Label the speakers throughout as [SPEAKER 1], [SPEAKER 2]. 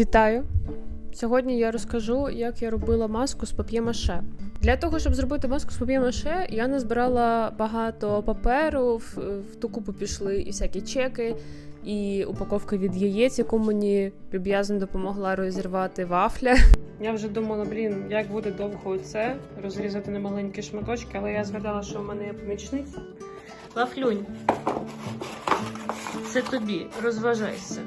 [SPEAKER 1] Вітаю! Сьогодні я розкажу, як я робила маску з пап'є-маше. Для того, щоб зробити маску з пап'є-маше, я назбирала багато паперу, в, в ту купу пішли і всякі чеки, і упаковка від яєць, яку мені люб'язно допомогла розірвати вафля. Я вже думала, блін, як буде довго це розрізати на маленькі шматочки, але я згадала, що в мене є помічниця. Вафлюнь, це тобі, розважайся.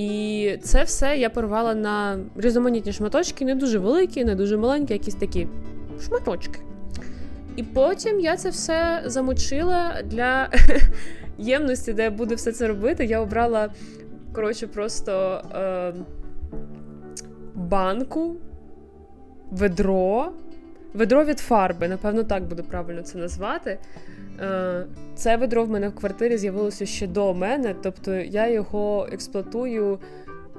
[SPEAKER 1] І це все я порвала на різноманітні шматочки, не дуже великі, не дуже маленькі, якісь такі шматочки. І потім я це все замочила для ємності, де я буду все це робити. Я обрала, коротше, просто е, банку, ведро. Ведро від фарби, напевно, так буде правильно це назвати. Е, Це ведро в мене в квартирі з'явилося ще до мене, тобто я його експлуатую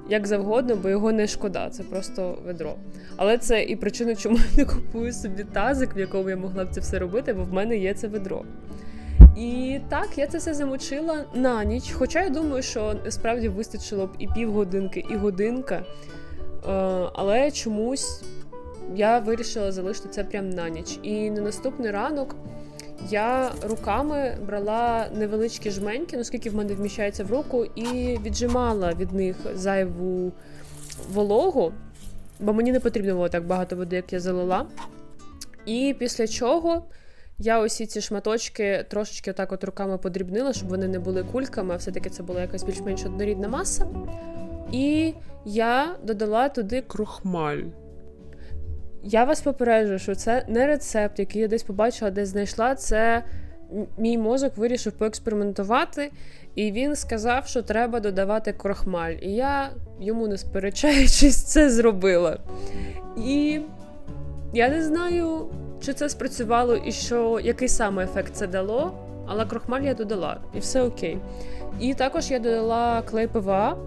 [SPEAKER 1] як завгодно, бо його не шкода, це просто ведро. Але це і причина, чому я не купую собі тазик, в якому я могла б це все робити, бо в мене є це ведро. І так, я це все замочила на ніч. Хоча я думаю, що справді вистачило б і півгодинки, і годинка. Е, Але чомусь я вирішила залишити це прямо на ніч. І на наступний ранок я руками брала невеличкі жменьки, наскільки в мене вміщається в руку, і віджимала від них зайву вологу, бо мені не потрібно було так багато води, як я залила. І після чого я усі ці шматочки трошечки отак от руками подрібнила, щоб вони не були кульками, а все-таки це була якась більш-менш однорідна маса. І я додала туди
[SPEAKER 2] крохмаль.
[SPEAKER 1] Я вас попереджую, що це не рецепт, який я десь побачила, десь знайшла. Це мій мозок вирішив поекспериментувати, і він сказав, що треба додавати крохмаль. І я йому не сперечаючись, це зробила. І я не знаю, чи це спрацювало і що який саме ефект це дало, але крохмаль я додала, і все окей. І також я додала клей ПВА.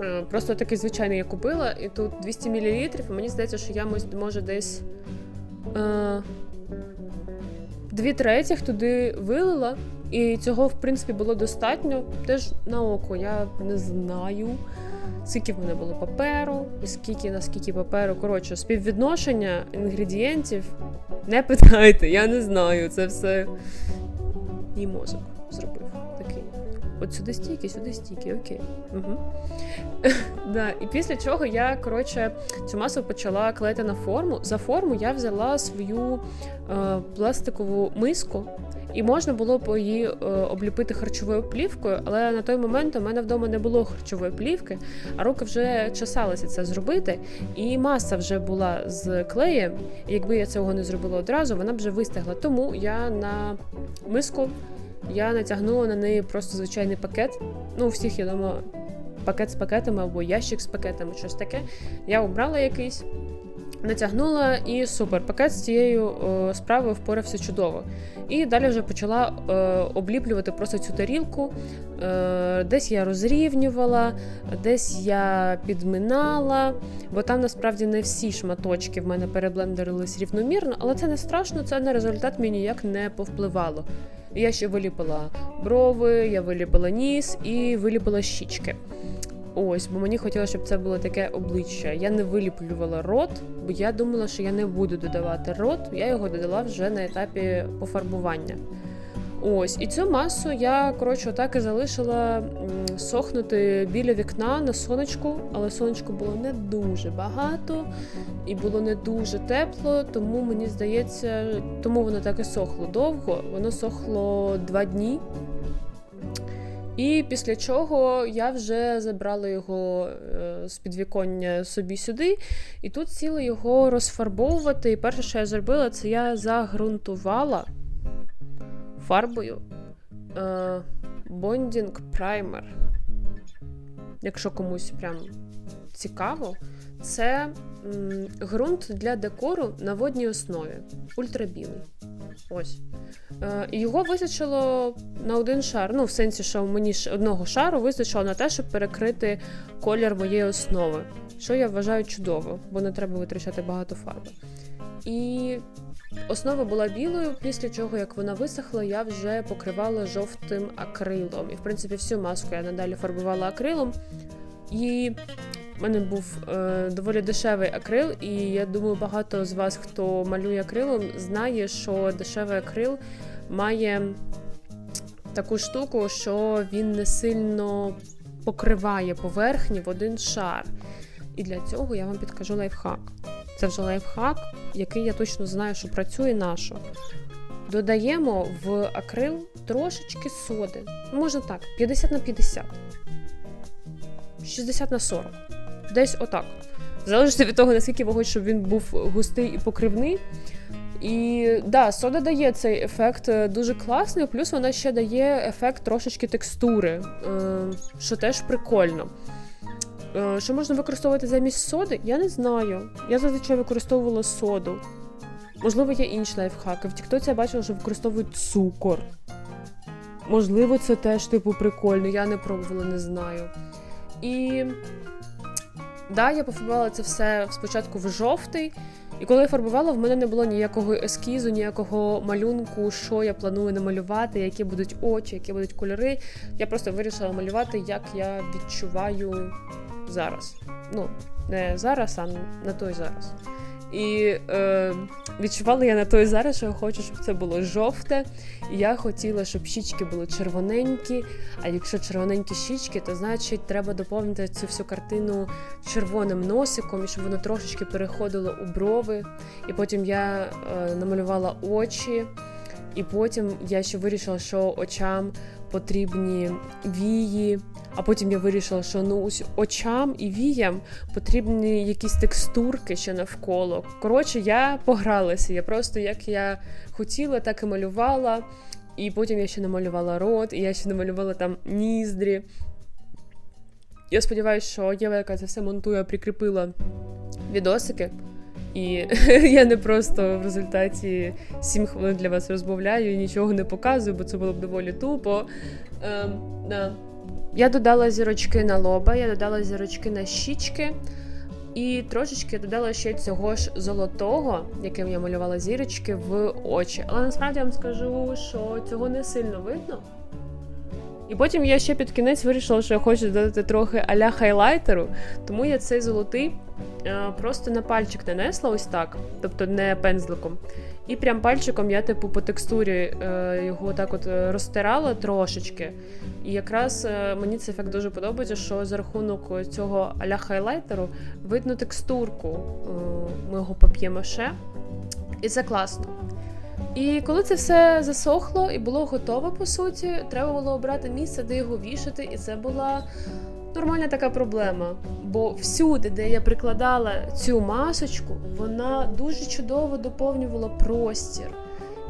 [SPEAKER 1] Е, Просто такий звичайний я купила, і тут 200 мл, і мені здається, що я може десь е, дві третіх туди вилила, і цього, в принципі, було достатньо. Теж на око я не знаю, скільки в мене було паперу, і скільки на скільки паперу. Коротше, співвідношення інгредієнтів не питайте, я не знаю. Це все мій мозок. От сюди стійки, сюди стійки, окей. Угу. да, і після чого я коротше цю масу почала клеїти на форму. За форму я взяла свою е, пластикову миску, і можна було б її е, обліпити харчовою плівкою, але на той момент у мене вдома не було харчової плівки, а руки вже чесалися це зробити. І маса вже була з клеєм. І якби я цього не зробила одразу, вона б вже вистигла. Тому я на миску я натягнула на неї просто звичайний пакет. Ну, у всіх, я думаю, пакет з пакетами або ящик з пакетами, щось таке. Я обрала якийсь, натягнула і супер. Пакет з цією е, справою впорався чудово. І далі вже почала е, обліплювати просто цю тарілку. Е, десь я розрівнювала, десь я підминала, бо там насправді не всі шматочки в мене переблендерились рівномірно, але це не страшно, це на результат мені ніяк не повпливало. Я ще виліпила брови, я виліпила ніс і виліпила щічки. Ось, бо мені хотілося, щоб це було таке обличчя. Я не виліплювала рот, бо я думала, що я не буду додавати рот. Я його додала вже на етапі пофарбування. Ось, і цю масу я, коротше, отак і залишила сохнути біля вікна на сонечку, але сонечко було не дуже багато і було не дуже тепло, тому мені здається, тому воно так і сохло довго. Воно сохло два дні. І після чого я вже забрала його е, з підвіконня собі сюди, і тут сіла його розфарбовувати. І перше, що я зробила, це я загрунтувала фарбою е, Bonding Primer. Якщо комусь прям цікаво, це ґрунт для декору на водній основі. Ультрабілий. Ось. Е, його вистачило на один шар. Ну, в сенсі, що мені одного шару вистачило на те, щоб перекрити колір моєї основи. Що я вважаю чудово, бо не треба витрачати багато фарби. І основа була білою, після чого, як вона висохла, я вже покривала жовтим акрилом. І, в принципі, всю маску я надалі фарбувала акрилом. І в мене був е, доволі дешевий акрил, і я думаю, багато з вас, хто малює акрилом, знає, що дешевий акрил має таку штуку, що він не сильно покриває поверхні в один шар. І для цього я вам підкажу лайфхак. Це вже лайфхак, який я точно знаю, що працює нашо. Додаємо в акрил трошечки соди. Можна так, 50 на 50. 60 на 40. Десь отак. Залежить від того, наскільки ви хочете, щоб він був густий і покривний. І да, сода дає цей ефект е, дуже класний, плюс вона ще дає ефект трошечки текстури, е, що теж прикольно. Е, Що можна використовувати замість соди? Я не знаю. Я зазвичай використовувала соду. Можливо, є інші лайфхаки. В Тіктоці я бачила, що використовують цукор. Можливо, це теж типу прикольно. Я не пробувала, не знаю. І да, я пофарбувала це все спочатку в жовтий. І коли я фарбувала, в мене не було ніякого ескізу, ніякого малюнку, що я планую намалювати, які будуть очі, які будуть кольори. Я просто вирішила малювати, як я відчуваю зараз. Ну, не зараз, а на той зараз. І е, відчувала я на той зараз, що я хочу, щоб це було жовте. І я хотіла, щоб щічки були червоненькі. А якщо червоненькі щічки, то значить треба доповнити цю всю картину червоним носиком, і щоб воно трошечки переходило у брови. І потім я е, намалювала очі, і потім я ще вирішила, що очам потрібні вії. А потім я вирішила, що ну очам і віям потрібні якісь текстурки ще навколо. Коротше, я погралася. Я просто як я хотіла, так і малювала. І потім я ще намалювала рот, і я ще намалювала там ніздрі. Я сподіваюся, що Єва, яка це все монтує, прикріпила відосики. І я не просто в результаті 7 хвилин для вас розмовляю і нічого не показую, бо це було б доволі тупо. Ем, да. Я додала зірочки на лоба, я додала зірочки на щічки. І трошечки додала ще цього ж золотого, яким я малювала зірочки, в очі. Але насправді я вам скажу, що цього не сильно видно. І потім я ще під кінець вирішила, що я хочу додати трохи аля хайлайтеру, тому я цей золотий е, просто на пальчик нанесла ось так, тобто не пензликом. І прям пальчиком я, типу, по текстурі е, його так от е, розтирала трошечки. І якраз мені цей ефект дуже подобається, що за рахунок цього аля хайлайтеру видно текстурку мого пап'є-маше. І це класно. І коли це все засохло і було готово, по суті, треба було обрати місце, де його вішати, і це була нормальна така проблема. Бо всюди, де я прикладала цю масочку, вона дуже чудово доповнювала простір.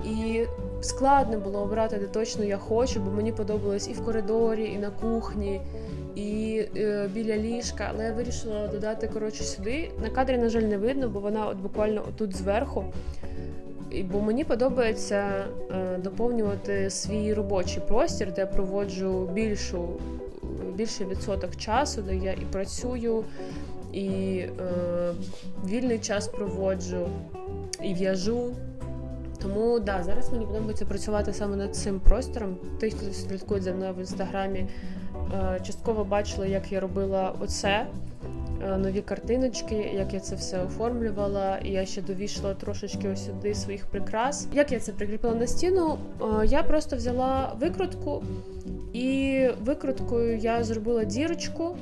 [SPEAKER 1] І складно було обрати, де точно я хочу, бо мені подобалось і в коридорі, і на кухні, і е, біля ліжка. Але я вирішила додати коротше сюди. На кадрі, на жаль, не видно, бо вона от буквально отут зверху. Бо мені подобається е, доповнювати свій робочий простір, де я проводжу більшу, більший відсоток часу, де я і працюю, і е, вільний час проводжу, і в'яжу. Тому да, зараз мені подобається працювати саме над цим простором. Ті, хто слідкують за мною в інстаграмі, е, частково бачили, як я робила оце. Е, Нові картиночки, як я це все оформлювала, і я ще довішила трошечки ось сюди своїх прикрас. Як я це прикріпила на стіну? Е, Я просто взяла викрутку, і викруткою я зробила дірочку.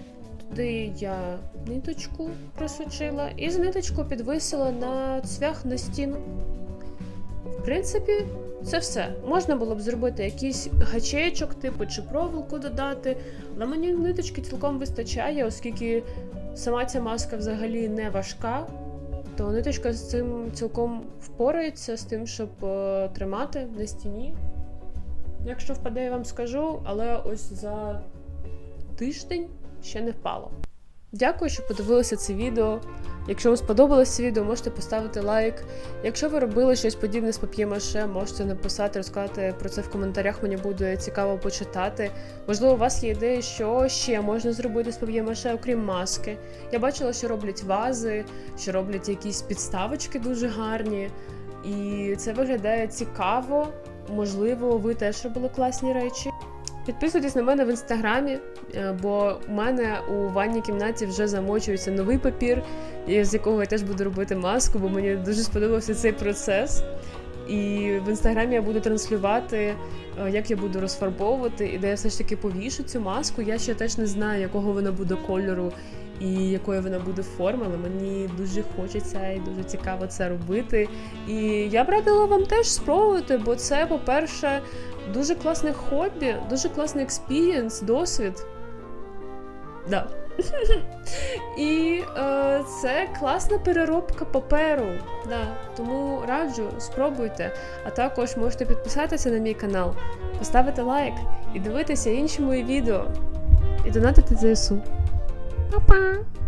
[SPEAKER 1] Туди я ниточку просучила і з ниточку підвисила на цвях на стіну. Принципі, це все. Можна було б зробити якийсь гачечок, типу, чи проволоку додати, але мені ниточки цілком вистачає, оскільки сама ця маска взагалі не важка, то ниточка з цим цілком впорається з тим, щоб е, тримати на стіні. Якщо впаде, я вам скажу, але ось за тиждень ще не впало. Дякую, що подивилися це відео. Якщо вам сподобалось це відео, можете поставити лайк. Якщо ви робили щось подібне з пап'ємаше, можете написати, розказати про це в коментарях. Мені буде цікаво почитати. Можливо, у вас є ідеї, що ще можна зробити з пап'ємаше, окрім маски. Я бачила, що роблять вази, що роблять якісь підставочки дуже гарні. І це виглядає цікаво. Можливо, ви теж робили класні речі. Підписуйтесь на мене в інстаграмі, е, бо у мене у ванній кімнаті вже замочується новий папір, з якого я теж буду робити маску, бо мені дуже сподобався цей процес. І в інстаграмі я буду транслювати, е, як я буду розфарбовувати, і де я все ж таки повішу цю маску. Я ще теж не знаю, якого вона буде кольору і якої вона буде форми, але мені дуже хочеться і дуже цікаво це робити. І я б радила вам теж спробувати, бо це, по-перше, дуже класне хобі, дуже класний експірієнс, досвід. Да. І е, це класна переробка паперу. Да. Тому раджу, спробуйте. А також можете підписатися на мій канал, поставити лайк і дивитися інші мої відео. І донатити ЗСУ. 拜拜。